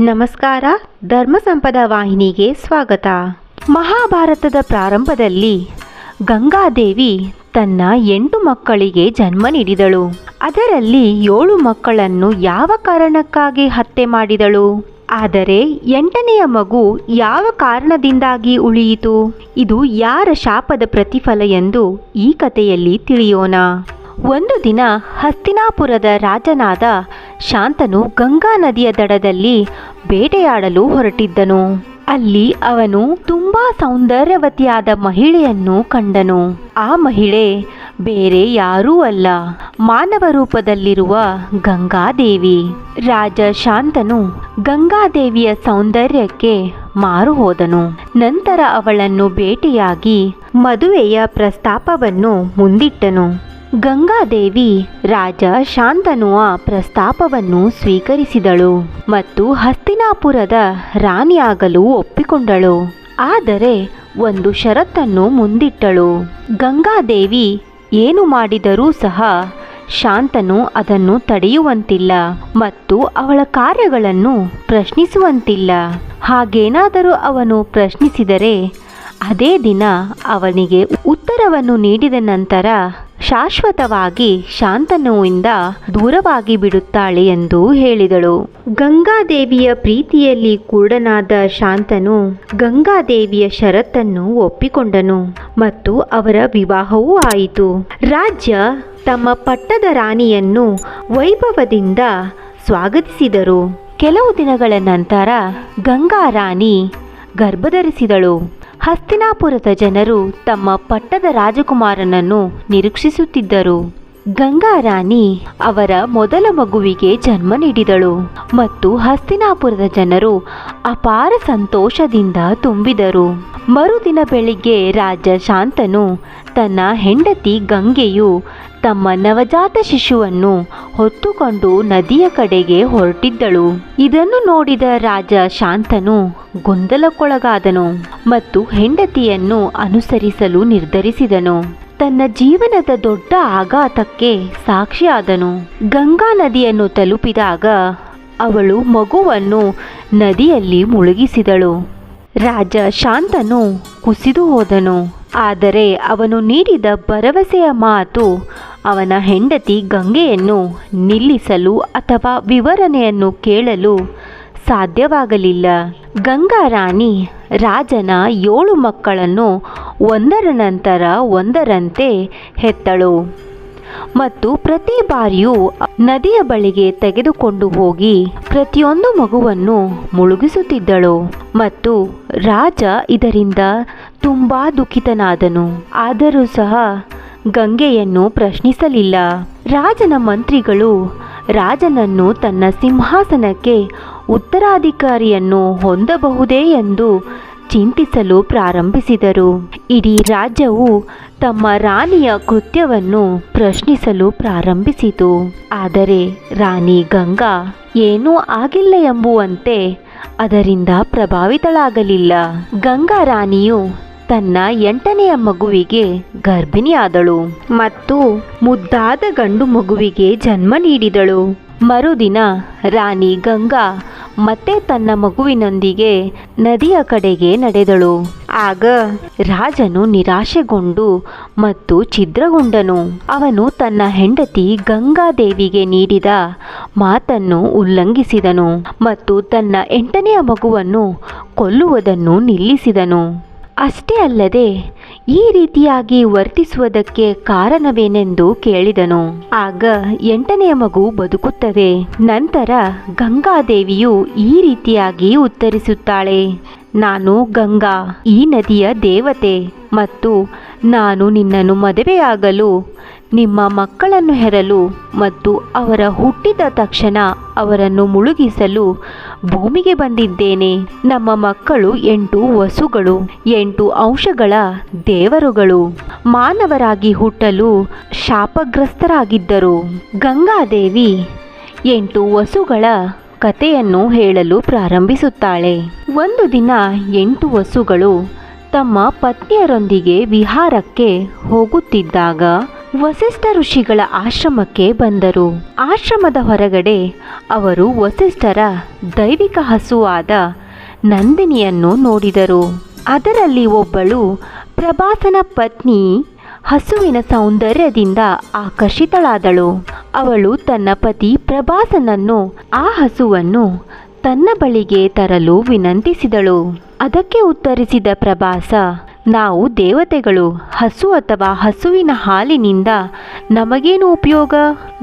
ನಮಸ್ಕಾರ, ಧರ್ಮ ಸಂಪದ ವಾಹಿನಿಗೆ ಸ್ವಾಗತ. ಮಹಾಭಾರತದ ಪ್ರಾರಂಭದಲ್ಲಿ ಗಂಗಾದೇವಿ ತನ್ನ ಎಂಟು ಮಕ್ಕಳಿಗೆ ಜನ್ಮ ನೀಡಿದಳು. ಅದರಲ್ಲಿ ಏಳು ಮಕ್ಕಳನ್ನು ಯಾವ ಕಾರಣಕ್ಕಾಗಿ ಹತ್ಯೆ ಮಾಡಿದಳು? ಆದರೆ ಎಂಟನೆಯ ಮಗು ಯಾವ ಕಾರಣದಿಂದಾಗಿ ಉಳಿಯಿತು? ಇದು ಯಾರ ಶಾಪದ ಪ್ರತಿಫಲ ಎಂದು ಈ ಕಥೆಯಲ್ಲಿ ತಿಳಿಯೋಣ. ಒಂದು ದಿನ ಹಸ್ತಿನಾಪುರದ ರಾಜನಾದ ಶಾಂತನು ಗಂಗಾ ನದಿಯ ದಡದಲ್ಲಿ ಬೇಟೆಯಾಡಲು ಹೊರಟಿದ್ದನು. ಅಲ್ಲಿ ಅವನು ತುಂಬಾ ಸೌಂದರ್ಯವತಿಯಾದ ಮಹಿಳೆಯನ್ನು ಕಂಡನು. ಆ ಮಹಿಳೆ ಬೇರೆ ಯಾರೂ ಅಲ್ಲ, ಮಾನವ ರೂಪದಲ್ಲಿರುವ ಗಂಗಾದೇವಿ. ರಾಜ ಶಾಂತನು ಗಂಗಾದೇವಿಯ ಸೌಂದರ್ಯಕ್ಕೆ ಮಾರು ಹೋದನು. ನಂತರ ಅವಳನ್ನು ಭೇಟಿಯಾಗಿ ಮದುವೆಯ ಪ್ರಸ್ತಾಪವನ್ನು ಮುಂದಿಟ್ಟನು. ಗಂಗಾದೇವಿ ರಾಜ ಶಾಂತನುವ ಪ್ರಸ್ತಾಪವನ್ನು ಸ್ವೀಕರಿಸಿದಳು ಮತ್ತು ಹಸ್ತಿನಾಪುರದ ರಾಣಿಯಾಗಲು ಒಪ್ಪಿಕೊಂಡಳು. ಆದರೆ ಒಂದು ಷರತ್ತನ್ನು ಮುಂದಿಟ್ಟಳು. ಗಂಗಾದೇವಿ ಏನು ಮಾಡಿದರೂ ಸಹ ಶಾಂತನು ಅದನ್ನು ತಡೆಯುವಂತಿಲ್ಲ ಮತ್ತು ಅವಳ ಕಾರ್ಯಗಳನ್ನು ಪ್ರಶ್ನಿಸುವಂತಿಲ್ಲ. ಹಾಗೇನಾದರೂ ಅವನು ಪ್ರಶ್ನಿಸಿದರೆ ಅದೇ ದಿನ ಅವನಿಗೆ ಉತ್ತರವನ್ನು ನೀಡಿದ ನಂತರ ಶಾಶ್ವತವಾಗಿ ಶಾಂತನುವಿಂದ ದೂರವಾಗಿ ಬಿಡುತ್ತಾಳೆ ಎಂದು ಹೇಳಿದಳು. ಗಂಗಾದೇವಿಯ ಪ್ರೀತಿಯಲ್ಲಿ ಕೂಡನಾದ ಶಾಂತನು ಗಂಗಾದೇವಿಯ ಷರತ್ತನ್ನು ಒಪ್ಪಿಕೊಂಡನು ಮತ್ತು ಅವರ ವಿವಾಹವೂ ಆಯಿತು. ರಾಜ್ಯ ತಮ್ಮ ಪಟ್ಟದ ರಾಣಿಯನ್ನು ವೈಭವದಿಂದ ಸ್ವಾಗತಿಸಿದರು. ಕೆಲವು ದಿನಗಳ ನಂತರ ಗಂಗಾ ರಾಣಿ ಗರ್ಭಧರಿಸಿದಳು. ಹಸ್ತಿನಾಪುರದ ಜನರು ತಮ್ಮ ಪಟ್ಟದ ರಾಜಕುಮಾರನನ್ನು ನಿರೀಕ್ಷಿಸುತ್ತಿದ್ದರು. ಗಂಗಾ ರಾಣಿ ಅವರ ಮೊದಲ ಮಗುವಿಗೆ ಜನ್ಮ ನೀಡಿದಳು ಮತ್ತು ಹಸ್ತಿನಾಪುರದ ಜನರು ಅಪಾರ ಸಂತೋಷದಿಂದ ತುಂಬಿದರು. ಮರುದಿನ ಬೆಳಿಗ್ಗೆ ರಾಜ ಶಾಂತನು ತನ್ನ ಹೆಂಡತಿ ಗಂಗೆಯು ತಮ್ಮ ನವಜಾತ ಶಿಶುವನ್ನು ಹೊತ್ತುಕೊಂಡು ನದಿಯ ಕಡೆಗೆ ಹೊರಟಿದ್ದಳು. ಇದನ್ನು ನೋಡಿದ ರಾಜ ಶಾಂತನು ಗೊಂದಲಕ್ಕೊಳಗಾದನು ಮತ್ತು ಹೆಂಡತಿಯನ್ನು ಅನುಸರಿಸಲು ನಿರ್ಧರಿಸಿದನು. ತನ್ನ ಜೀವನದ ದೊಡ್ಡ ಆಘಾತಕ್ಕೆ ಸಾಕ್ಷಿಯಾದನು. ಗಂಗಾ ನದಿಯನ್ನು ತಲುಪಿದಾಗ ಅವಳು ಮಗುವನ್ನು ನದಿಯಲ್ಲಿ ಮುಳುಗಿಸಿದಳು. ರಾಜ ಶಾಂತನು ಕುಸಿದು ಹೋದನು. ಆದರೆ ಅವನು ನೀಡಿದ ಭರವಸೆಯ ಮಾತು ಅವನ ಹೆಂಡತಿ ಗಂಗೆಯನ್ನು ನಿಲ್ಲಿಸಲು ಅಥವಾ ವಿವರಣೆಯನ್ನು ಕೇಳಲು ಸಾಧ್ಯವಾಗಲಿಲ್ಲ. ಗಂಗಾ ರಾಣಿ ರಾಜನ ಏಳು ಮಕ್ಕಳನ್ನು ಒಂದರ ನಂತರ ಒಂದರಂತೆ ಹೆತ್ತಳು. ಮತ್ತು ಪ್ರತಿ ಬಾರಿಯೂ ನದಿಯ ಬಳಿಗೆ ತೆಗೆದುಕೊಂಡು ಹೋಗಿ ಪ್ರತಿಯೊಂದು ಮಗುವನ್ನು ಮುಳುಗಿಸುತ್ತಿದ್ದಳು. ಮತ್ತು ರಾಜ ಇದರಿಂದ ತುಂಬಾ ದುಃಖಿತನಾದನು. ಆದರೂ ಸಹ ಗಂಗೆಯನ್ನು ಪ್ರಶ್ನಿಸಲಿಲ್ಲ. ರಾಜನ ಮಂತ್ರಿಗಳು ರಾಜನನ್ನು ತನ್ನ ಸಿಂಹಾಸನಕ್ಕೆ ಉತ್ತರಾಧಿಕಾರಿಯನ್ನು ಹೊಂದಬಹುದೇ ಎಂದು ಚಿಂತಿಸಲು ಪ್ರಾರಂಭಿಸಿದರು. ಇಡೀ ರಾಜ್ಯವು ತಮ್ಮ ರಾಣಿಯ ಕೃತ್ಯವನ್ನು ಪ್ರಶ್ನಿಸಲು ಪ್ರಾರಂಭಿಸಿತು. ಆದರೆ ರಾಣಿ ಗಂಗಾ, ಏನೂ ಆಗಿಲ್ಲ ಎಂಬುವಂತೆ ಅದರಿಂದ ಪ್ರಭಾವಿತಳಾಗಲಿಲ್ಲ. ಗಂಗಾ ರಾಣಿಯು ತನ್ನ ಎಂಟನೆಯ ಮಗುವಿಗೆ ಗರ್ಭಿಣಿಯಾದಳು ಮತ್ತು ಮುದ್ದಾದ ಗಂಡು ಮಗುವಿಗೆ ಜನ್ಮ ನೀಡಿದಳು. ಮರುದಿನ ರಾಣಿ ಗಂಗಾ ಮತ್ತೆ ತನ್ನ ಮಗುವಿನೊಂದಿಗೆ ನದಿಯ ಕಡೆಗೆ ನಡೆದಳು. ಆಗ ರಾಜನು ನಿರಾಶೆಗೊಂಡು ಮತ್ತು ಛಿದ್ರಗೊಂಡನು. ಅವನು ತನ್ನ ಹೆಂಡತಿ ಗಂಗಾದೇವಿಗೆ ನೀಡಿದ ಮಾತನ್ನು ಉಲ್ಲಂಘಿಸಿದನು ಮತ್ತು ತನ್ನ ಎಂಟನೆಯ ಮಗುವನ್ನು ಕೊಲ್ಲುವುದನ್ನು ನಿಲ್ಲಿಸಿದನು. ಅಷ್ಟೇ ಅಲ್ಲದೆ ಈ ರೀತಿಯಾಗಿ ವರ್ತಿಸುವುದಕ್ಕೆ ಕಾರಣವೇನೆಂದು ಕೇಳಿದನು. ಆಗ ಎಂಟನೆಯ ಮಗು ಬದುಕುತ್ತದೆ. ನಂತರ ಗಂಗಾದೇವಿಯು ಈ ರೀತಿಯಾಗಿ ಉತ್ತರಿಸುತ್ತಾಳೆ. ನಾನು ಗಂಗಾ, ಈ ನದಿಯ ದೇವತೆ ಮತ್ತು ನಾನು ನಿನ್ನನ್ನು ಮದುವೆಯಾಗಲು, ನಿಮ್ಮ ಮಕ್ಕಳನ್ನು ಹೆರಲು ಮತ್ತು ಅವರ ಹುಟ್ಟಿದ ತಕ್ಷಣ ಅವರನ್ನು ಮುಳುಗಿಸಲು ಭೂಮಿಗೆ ಬಂದಿದ್ದೇನೆ. ನಮ್ಮ ಮಕ್ಕಳು ಎಂಟು ವಸುಗಳು, ಎಂಟು ಅಂಶಗಳ ದೇವರುಗಳು. ಮಾನವರಾಗಿ ಹುಟ್ಟಲು ಶಾಪಗ್ರಸ್ತರಾಗಿದ್ದರು. ಗಂಗಾದೇವಿ ಎಂಟು ವಸುಗಳ ಕಥೆಯನ್ನು ಹೇಳಲು ಪ್ರಾರಂಭಿಸುತ್ತಾಳೆ. ಒಂದು ದಿನ ಎಂಟು ವಸುಗಳು ತಮ್ಮ ಪತ್ನಿಯರೊಂದಿಗೆ ವಿಹಾರಕ್ಕೆ ಹೋಗುತ್ತಿದ್ದಾಗ ವಸಿಷ್ಠ ಋಷಿಗಳ ಆಶ್ರಮಕ್ಕೆ ಬಂದರು. ಆಶ್ರಮದ ಹೊರಗಡೆ ಅವರು ವಸಿಷ್ಠರ ದೈವಿಕ ಹಸುವಾದ ನಂದಿನಿಯನ್ನು ನೋಡಿದರು. ಅದರಲ್ಲಿ ಒಬ್ಬಳು ಪ್ರಭಾಸನ ಪತ್ನಿ ಹಸುವಿನ ಸೌಂದರ್ಯದಿಂದ ಆಕರ್ಷಿತಳಾದಳು. ಅವಳು ತನ್ನ ಪತಿ ಪ್ರಭಾಸನನ್ನು ಆ ಹಸುವನ್ನು ತನ್ನ ಬಳಿಗೆ ತರಲು ವಿನಂತಿಸಿದಳು. ಅದಕ್ಕೆ ಉತ್ತರಿಸಿದ ಪ್ರಭಾಸ, ನಾವು ದೇವತೆಗಳು, ಹಸು ಅಥವಾ ಹಸುವಿನ ಹಾಲಿನಿಂದ ನಮಗೇನು ಉಪಯೋಗ?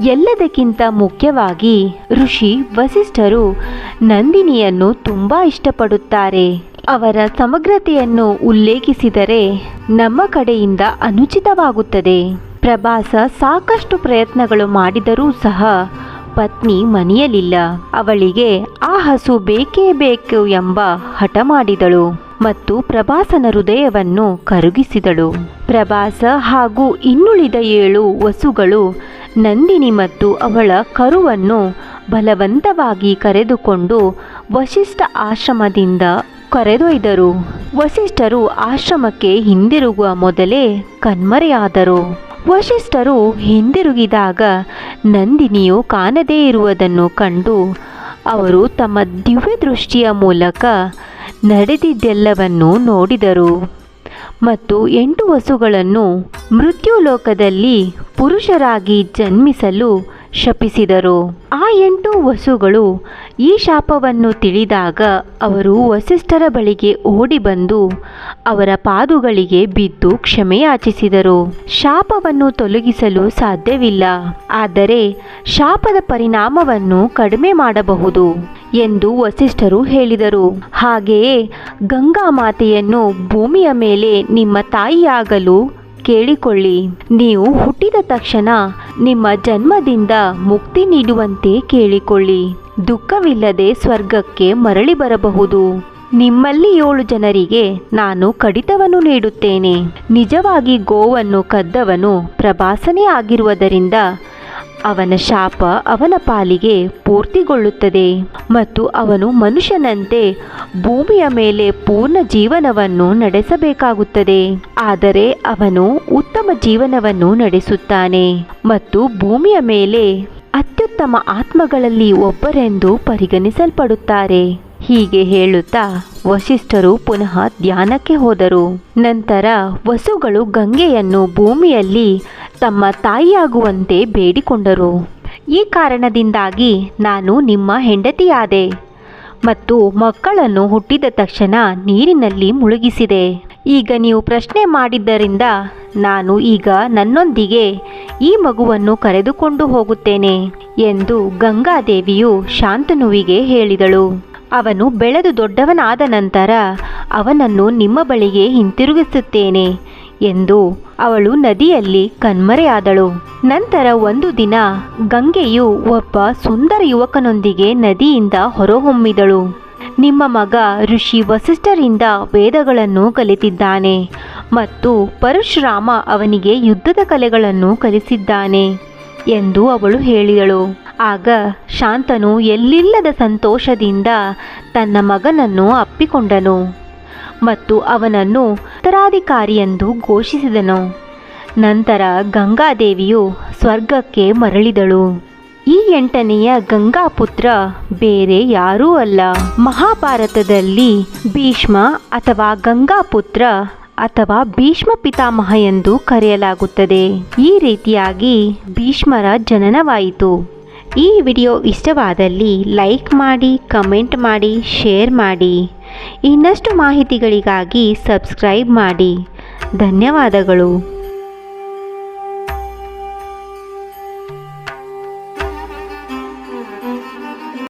ಎಲ್ಲದಕ್ಕಿಂತ ಮುಖ್ಯವಾಗಿ ಋಷಿ, ವಸಿಷ್ಠರು ನಂದಿನಿಯನ್ನು ತುಂಬ ಇಷ್ಟಪಡುತ್ತಾರೆ. ಅವರ ಸಮಗ್ರತೆಯನ್ನು ಉಲ್ಲೇಖಿಸಿದರೆ ನಮ್ಮ ಕಡೆಯಿಂದ ಅನುಚಿತವಾಗುತ್ತದೆ. ಪ್ರಭಾಸ ಸಾಕಷ್ಟು ಪ್ರಯತ್ನಗಳು ಮಾಡಿದರೂ ಸಹ ಪತ್ನಿ ಮನೆಯಲ್ಲಿಲ್ಲ. ಅವಳಿಗೆ, ಆ ಹಸು ಬೇಕೇ ಬೇಕು ಎಂಬ ಹಠ ಮಾಡಿದಳು ಮತ್ತು ಪ್ರಭಾಸನ ಹೃದಯವನ್ನು ಕರುಗಿಸಿದಳು. ಪ್ರಭಾಸ ಹಾಗೂ ಇನ್ನುಳಿದ ಏಳು ವಸುಗಳು ನಂದಿನಿ ಮತ್ತು ಅವಳ ಕರುವನ್ನು ಬಲವಂತವಾಗಿ ಕರೆದುಕೊಂಡು ವಶಿಷ್ಠ ಆಶ್ರಮದಿಂದ ಕರೆದೊಯ್ದರು. ವಸಿಷ್ಠರು ಆಶ್ರಮಕ್ಕೆ ಹಿಂದಿರುಗುವ ಮೊದಲೇ ಕಣ್ಮರೆಯಾದರು. ವಶಿಷ್ಠರು ಹಿಂದಿರುಗಿದಾಗ ನಂದಿನಿಯು ಕಾಣದೇ ಇರುವುದನ್ನು ಕಂಡು ಅವರು ತಮ್ಮ ದಿವ್ಯ ದೃಷ್ಟಿಯ ಮೂಲಕ ನಡೆದಿದ್ದೆಲ್ಲವನ್ನೂ ನೋಡಿದರು. ಮತ್ತು ಎಂಟು ವಸುಗಳನ್ನು ಮೃತ್ಯುಲೋಕದಲ್ಲಿ ಪುರುಷರಾಗಿ ಜನ್ಮಿಸಲು ಶಪಿಸಿದರು. ಆ ಎಂಟು ವಸುಗಳು ಈ ಶಾಪವನ್ನು ತಿಳಿದಾಗ ಅವರು ವಸಿಷ್ಠರ ಬಳಿಗೆ ಓಡಿ ಬಂದು ಅವರ ಪಾದುಗಳಿಗೆ ಬಿದ್ದು ಕ್ಷಮೆಯಾಚಿಸಿದರು ಶಾಪವನ್ನು ತೊಲಗಿಸಲು ಸಾಧ್ಯವಿಲ್ಲ. ಆದರೆ ಶಾಪದ ಪರಿಣಾಮವನ್ನು ಕಡಿಮೆ ಮಾಡಬಹುದು ಎಂದು ವಸಿಷ್ಠರು ಹೇಳಿದರು. ಹಾಗೆಯೇ ಗಂಗಾ ಮಾತೆಯನ್ನು ಭೂಮಿಯ ಮೇಲೆ ನಿಮ್ಮ ತಾಯಿಯಾಗಲು ಕೇಳಿಕೊಳ್ಳಿ. ನೀವು ಹುಟ್ಟಿದ ತಕ್ಷಣ ನಿಮ್ಮ ಜನ್ಮದಿಂದ ಮುಕ್ತಿ ನೀಡುವಂತೆ ಕೇಳಿಕೊಳ್ಳಿ. ದುಃಖವಿಲ್ಲದೆ ಸ್ವರ್ಗಕ್ಕೆ ಮರಳಿ ಬರಬಹುದು. ನಿಮ್ಮಲ್ಲಿ ಏಳು ಜನರಿಗೆ ನಾನು ಕಡಿತವನ್ನು ನೀಡುತ್ತೇನೆ. ನಿಜವಾಗಿ ಗೋವನ್ನು ಕದ್ದವನು ಪ್ರಭಾಸನೇ ಆಗಿರುವುದರಿಂದ ಅವನ ಶಾಪ ಅವನ ಪಾಲಿಗೆ ಪೂರ್ತಿಗೊಳ್ಳುತ್ತದೆ ಮತ್ತು ಅವನು ಮನುಷ್ಯನಂತೆ ಭೂಮಿಯ ಮೇಲೆ ಪೂರ್ಣ ಜೀವನವನ್ನು ನಡೆಸಬೇಕಾಗುತ್ತದೆ. ಆದರೆ ಅವನು ಉತ್ತಮ ಜೀವನವನ್ನು ನಡೆಸುತ್ತಾನೆ ಮತ್ತು ಭೂಮಿಯ ಮೇಲೆ ಅತ್ಯುತ್ತಮ ಆತ್ಮಗಳಲ್ಲಿ ಒಬ್ಬರೆಂದು ಪರಿಗಣಿಸಲ್ಪಡುತ್ತಾರೆ. ಹೀಗೆ ಹೇಳುತ್ತಾ ವಶಿಷ್ಠರು ಪುನಃ ಧ್ಯಾನಕ್ಕೆ ಹೋದರು. ನಂತರ ವಸುಗಳು ಗಂಗೆಯನ್ನು ಭೂಮಿಯಲ್ಲಿ ತಮ್ಮ ತಾಯಿಯಾಗುವಂತೆ ಬೇಡಿಕೊಂಡರು. ಈ ಕಾರಣದಿಂದಾಗಿ ನಾನು ನಿಮ್ಮ ಹೆಂಡತಿಯಾದೆ ಮತ್ತು ಮಕ್ಕಳನ್ನು ಹುಟ್ಟಿದ ತಕ್ಷಣ ನೀರಿನಲ್ಲಿ ಮುಳುಗಿಸಿದೆ. ಈಗ ನೀವು ಪ್ರಶ್ನೆ ಮಾಡಿದ್ದರಿಂದ ನಾನು ಈಗ ನನ್ನೊಂದಿಗೆ ಈ ಮಗುವನ್ನು ಕರೆದುಕೊಂಡು ಹೋಗುತ್ತೇನೆ ಎಂದು ಗಂಗಾದೇವಿಯು ಶಾಂತನುವಿಗೆ ಹೇಳಿದಳು. ಅವನು ಬೆಳೆದು ದೊಡ್ಡವನಾದ ನಂತರ ಅವನನ್ನು ನಿಮ್ಮ ಬಳಿಗೆ ಹಿಂತಿರುಗಿಸುತ್ತೇನೆ ಎಂದು ಅವಳು ನದಿಯಲ್ಲಿ ಕಣ್ಮರೆಯಾದಳು. ನಂತರ ಒಂದು ದಿನ ಗಂಗೆಯು ಒಬ್ಬ ಸುಂದರ ಯುವಕನೊಂದಿಗೆ ನದಿಯಿಂದ ಹೊರಹೊಮ್ಮಿದಳು. ನಿಮ್ಮ ಮಗ ಋಷಿ ವಸಿಷ್ಠರಿಂದ ವೇದಗಳನ್ನು ಕಲಿತಿದ್ದಾನೆ ಮತ್ತು ಪರಶುರಾಮ ಅವನಿಗೆ ಯುದ್ಧದ ಕಲೆಗಳನ್ನು ಕಲಿಸಿದ್ದಾನೆ ಎಂದು ಅವಳು ಹೇಳಿದಳು. ಆಗ ಶಾಂತನು ಎಲ್ಲಿಲ್ಲದ ಸಂತೋಷದಿಂದ ತನ್ನ ಮಗನನ್ನು ಅಪ್ಪಿಕೊಂಡನು. ಮತ್ತು ಅವನನ್ನು ಉತ್ತರಾಧಿಕಾರಿಯೆಂದು ಘೋಷಿಸಿದನು. ನಂತರ ಗಂಗಾದೇವಿಯು ಸ್ವರ್ಗಕ್ಕೆ ಮರಳಿದಳು. ಈ ಎಂಟನೆಯ ಗಂಗಾಪುತ್ರ ಬೇರೆ ಯಾರೂ ಅಲ್ಲ. ಮಹಾಭಾರತದಲ್ಲಿ ಭೀಷ್ಮ ಅಥವಾ ಗಂಗಾಪುತ್ರ ಅಥವಾ ಭೀಷ್ಮ ಪಿತಾಮಹ ಎಂದು ಕರೆಯಲಾಗುತ್ತದೆ. ಈ ರೀತಿಯಾಗಿ ಭೀಷ್ಮರ ಜನನವಾಯಿತು. ಈ ವಿಡಿಯೋ ಇಷ್ಟವಾದಲ್ಲಿ ಲೈಕ್ ಮಾಡಿ, ಕಮೆಂಟ್ ಮಾಡಿ, ಶೇರ್ ಮಾಡಿ. ಇನ್ನಷ್ಟು ಮಾಹಿತಿಗಳಿಗಾಗಿ ಸಬ್ಸ್ಕ್ರೈಬ್ ಮಾಡಿ. ಧನ್ಯವಾದಗಳು.